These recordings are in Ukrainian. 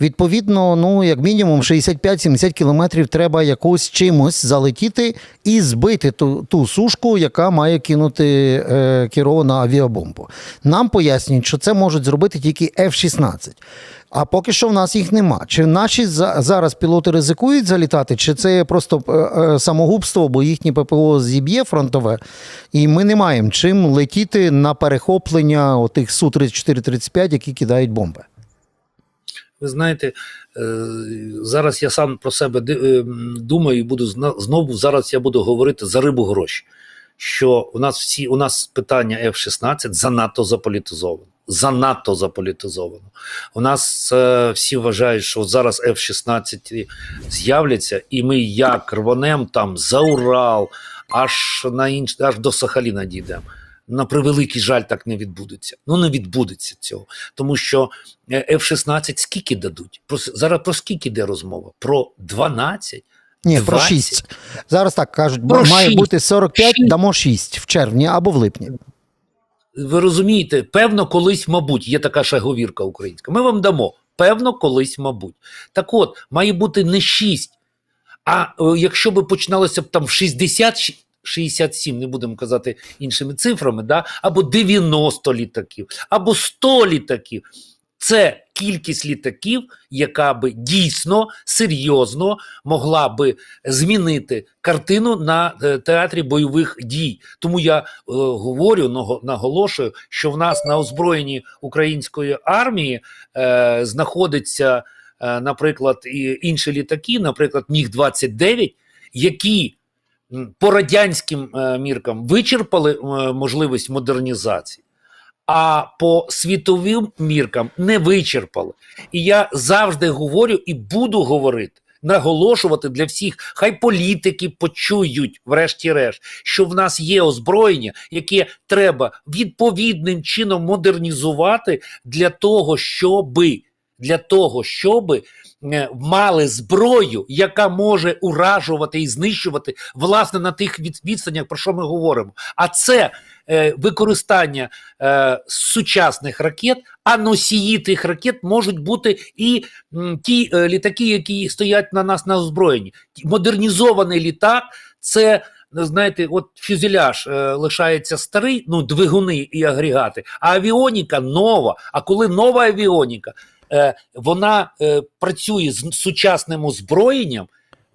Відповідно, ну як мінімум 65-70 кілометрів треба якось чимось залетіти і збити ту, ту сушку, яка має кинути е, керовану авіабомбу. Нам пояснюють, що це можуть зробити тільки F-16. А поки що в нас їх нема. Чи наші за, зараз пілоти ризикують залітати, чи це просто е, е, самогубство, бо їхнє ППО зіб'є фронтове, і ми не маємо чим летіти на перехоплення отих Су-34-35, які кидають бомби. Ви знаєте, е, зараз я сам про себе е, думаю і буду знову зараз я буду говорити за рибу гроші. Що у нас всі у нас питання F-16 занадто заполітизовано. Занадто заполітизовано. У нас е, всі вважають, що зараз F-16 з'являться, і ми як рванем там за Урал, аж на інш, аж до Сахаліна дійдемо. На превеликий жаль, так не відбудеться. Ну не відбудеться цього, тому що е, F-16 скільки дадуть? Про зараз про скільки йде розмова? Про 12? Ні, про 6. Зараз так кажуть, Про має шість. бути 45, Шість. дамо 6 в червні або в липні. Ви розумієте, певно, колись, мабуть, є така шаговірка українська. Ми вам дамо. Певно, колись, мабуть. Так от, має бути не 6. А е, якщо би починалося б там в 60, щ- 67, не будемо казати іншими цифрами, да? або 90 літаків, або 100 літаків. Це кількість літаків, яка би дійсно серйозно могла би змінити картину на е, театрі бойових дій. Тому я е, говорю, наго- наголошую, що в нас на озброєнні української армії е, знаходиться, е, наприклад, і інші літаки, наприклад, Міг 29 які по радянським е, міркам вичерпали е, можливість модернізації. А по світовим міркам не вичерпали. І я завжди говорю і буду говорити, наголошувати для всіх, хай політики почують, врешті-решт, що в нас є озброєння, яке треба відповідним чином модернізувати для того, щоби для того, щоби е, мали зброю, яка може уражувати і знищувати власне на тих від- відстанях, про що ми говоримо. А це е, використання е, сучасних ракет, а носії тих ракет можуть бути і м, ті е, літаки, які стоять на нас на озброєнні. Модернізований літак це. Знаєте, от фюзеляж е, лишається старий, ну двигуни і агрегати, а авіоніка нова. А коли нова авіоніка, вона е, працює з сучасним озброєнням,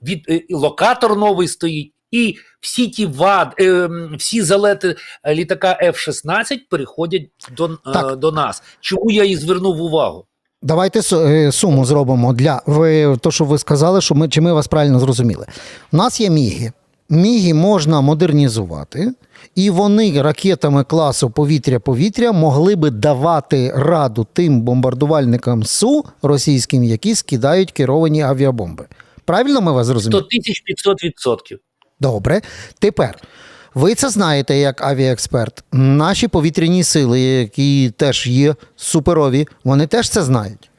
від е, локатор новий стоїть, і всі ті вад, е, всі залети е, літака F-16 переходять до, е, Так. до нас. Чому я і звернув увагу? Давайте е, суму зробимо для ви, то, що ви сказали, що ми, чи ми вас правильно зрозуміли. У нас є міги. Міги можна модернізувати, і вони ракетами класу повітря-повітря могли би давати раду тим бомбардувальникам СУ російським, які скидають керовані авіабомби. Правильно ми вас 100 зрозуміли? тисяч 500 відсотків. Добре. Тепер ви це знаєте як авіаексперт. Наші повітряні сили, які теж є суперові, вони теж це знають.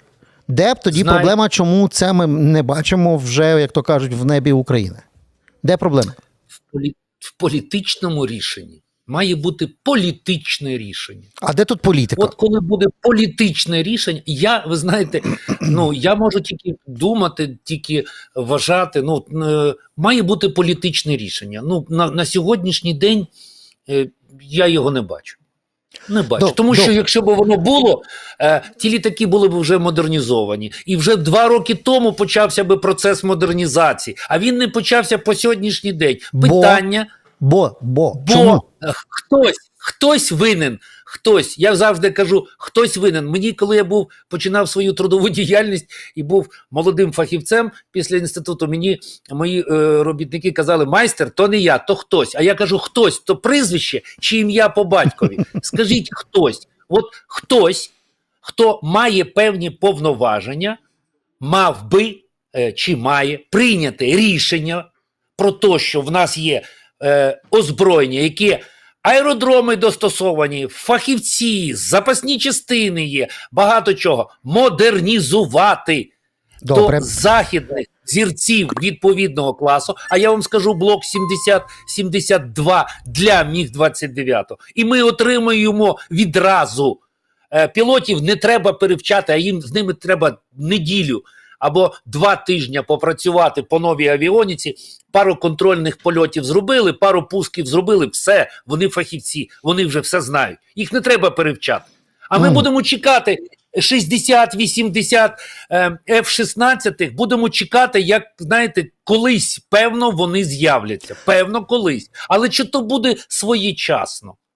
Де б тоді Знають. проблема, чому це ми не бачимо вже, як то кажуть, в небі України? Де проблема? В, полі... в політичному рішенні має бути політичне рішення. А де тут політика? От коли буде політичне рішення, я ви знаєте, ну я можу тільки думати, тільки вважати. Ну е, має бути політичне рішення. Ну на, на сьогоднішній день е, я його не бачу. Не бачу, Доб- тому що добре. якщо б воно було, е, ті літаки були б вже модернізовані, і вже два роки тому почався би процес модернізації. А він не почався по сьогоднішній день. Питання Бо, бо, Бо чому? е, хтось, хтось винен. Хтось, я завжди кажу, хтось винен. Мені, коли я був починав свою трудову діяльність і був молодим фахівцем після інституту, мені мої е, робітники казали: майстер, то не я, то хтось. А я кажу, хтось, то прізвище чи ім'я по батькові. Скажіть хтось. От хтось, хто має певні повноваження, мав би е, чи має прийняти рішення про те, що в нас є е, озброєння, яке аеродроми достосовані, фахівці, запасні частини є, багато чого модернізувати Добре. до західних зірців відповідного класу. А я вам скажу блок 70-72 для Міг 29. І ми отримуємо відразу е, пілотів не треба перевчати, а їм з ними треба неділю або два тижні попрацювати по новій авіоніці. Пару контрольних польотів зробили, пару пусків зробили. Все, вони фахівці, вони вже все знають. Їх не треба перевчати. А ми Мгм. будемо чекати 60-80 е, F-16, будемо чекати, як знаєте, колись певно вони з'являться. Певно, колись. Але чи то буде своєчасно?